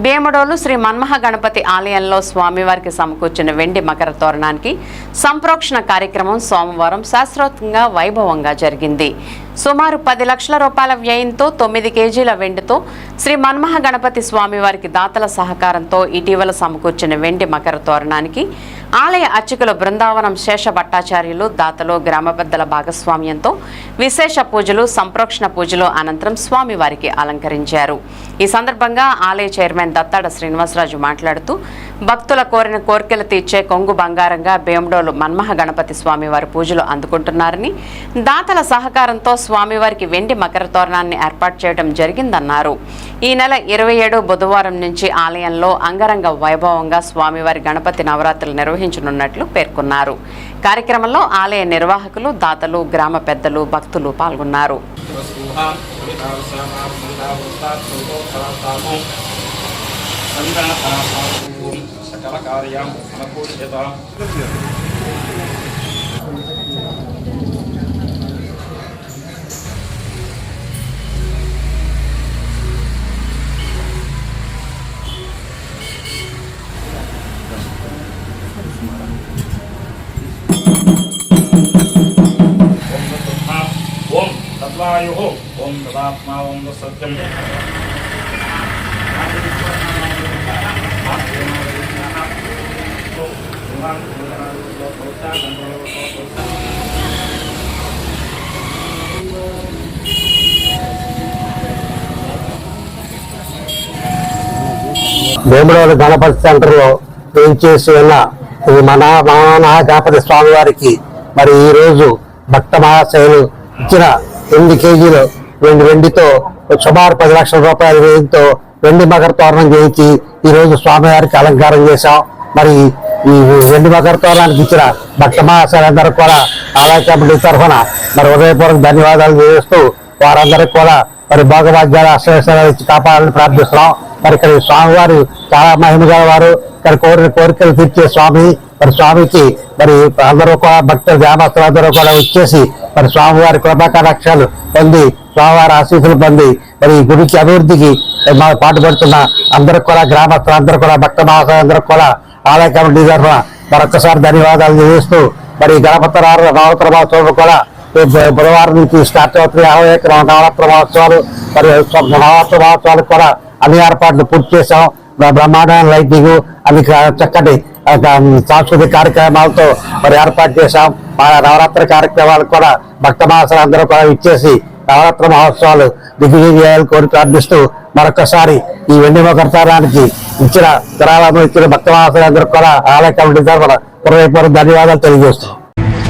భీమడోలు శ్రీ మన్మహ గణపతి ఆలయంలో స్వామివారికి సమకూర్చిన వెండి మకర తోరణానికి సంప్రోక్షణ కార్యక్రమం సోమవారం శాస్త్రోక్తంగా వైభవంగా జరిగింది. సుమారు పది లక్షల రూపాయల వ్యయంతో తొమ్మిది కేజీల వెండితో శ్రీ మన్మహ గణపతి స్వామివారికి దాతల సహకారంతో ఇటీవల సమకూర్చిన వెండి మకర తోరణానికి ఆలయ అర్చకులు బృందావనం శేష భట్టాచార్యులు దాతలు గ్రామ పెద్దల భాగస్వామ్యంతో విశేష పూజలు సంప్రోక్షణ పూజలు అనంతరం స్వామివారికి అలంకరించారు. ఈ సందర్భంగా ఆలయ చైర్మన్ దత్తాడ శ్రీనివాసరాజు మాట్లాడుతూ భక్తుల కోరిన కోరికలు తీర్చే కొంగు బంగారంగా భీమడోలు మన్మహ గణపతి స్వామివారి పూజలు అందుకుంటున్నారని దాతల సహకారంతో స్వామివారికి వెండి మకర తోరణాన్ని ఏర్పాటు చేయడం జరిగిందన్నారు. ఈ నెల ఇరవై ఏడు బుధవారం నుంచి ఆలయంలో అంగరంగ వైభవంగా స్వామివారి గణపతి నవరాత్రులు నిర్వహించనున్నట్లు పేర్కొన్నారు. కార్యక్రమంలో ఆలయ నిర్వాహకులు దాతలు గ్రామ పెద్దలు భక్తులు పాల్గొన్నారు. सकलकार्यां अनुकूल्यताम् ओम तदात्मा ओम सत्यम తద్వాయు గణపతి సెంటర్లో ఏం చేసి ఉన్న ఈ మన మహాగణపతి గణపతి స్వామి వారికి మరి ఈ రోజు భక్త మహాశయులు ఇచ్చిన ఎనిమిది కేజీలు వెండి వెండితో సుమారు పది లక్షల రూపాయల వ్యయంతో వెండి మకర తోరణం చేయించి ఈరోజు స్వామివారికి అలంకారం చేశాం. మరి ఈ వెండి మకర తోరణానికి ఇచ్చిన భక్త కూడా ఆదాయ కమిటీ తరఫున మరి ఉదయపూర్వక ధన్యవాదాలు చేస్తూ వారందరికీ కూడా మరి భోగభాగ్యాలు అశ్వేశ్వరాలు ఇచ్చి కాపాడాలని ప్రార్థిస్తున్నాం. మరి ఇక్కడ స్వామివారు చాలా మహిమ గల వారు ఇక్కడ కోరిన కోరికలు తీర్చే స్వామి. మరి స్వామికి మరి అందరూ కూడా భక్తులు గ్రామస్తులు అందరూ కూడా వచ్చేసి మరి స్వామివారి కృపాకటాక్షాలు పొంది స్వామివారి ఆశీస్సులు పొంది మరి ఈ గుడికి అభివృద్ధికి మా పాటుపడుతున్న అందరికి కూడా గ్రామస్తులు అందరూ కూడా భక్త మహాశయులందరూ కూడా ఆలయ కమిటీ తరఫున మరొకసారి ధన్యవాదాలు తెలియజేస్తూ మరి గణపతి నవరాత్ర మహోత్సవం కూడా బుధవారం నుంచి స్టార్ట్ అవుతుంది. యాభై ఎకరం నవరాత్ర మహోత్సవాలు మరి నవరాత్ర మహోత్సవాలకు కూడా అన్ని ఏర్పాట్లు పూర్తి చేశాం. బ్రహ్మాండమైన లైటింగ్ అన్ని చక్కటి సాంస్కృతిక కార్యక్రమాలతో మరి ఏర్పాటు చేశాం. మా నవరాత్రి కార్యక్రమాలకు కూడా భక్త మాసాలు కూడా ఇచ్చేసి నవరాత్రి మహోత్సవాలు దిగ్విజయాలు కోరి ప్రార్థిస్తూ మరొకసారి ఈ వెండి మకర్తారానికి ఇచ్చిన విరాళం ఇచ్చిన భక్త మాసాలందరూ కూడా ఆలయ కమిటీ తరఫున హృదయపూర్వక ధన్యవాదాలు తెలియజేస్తున్నాం.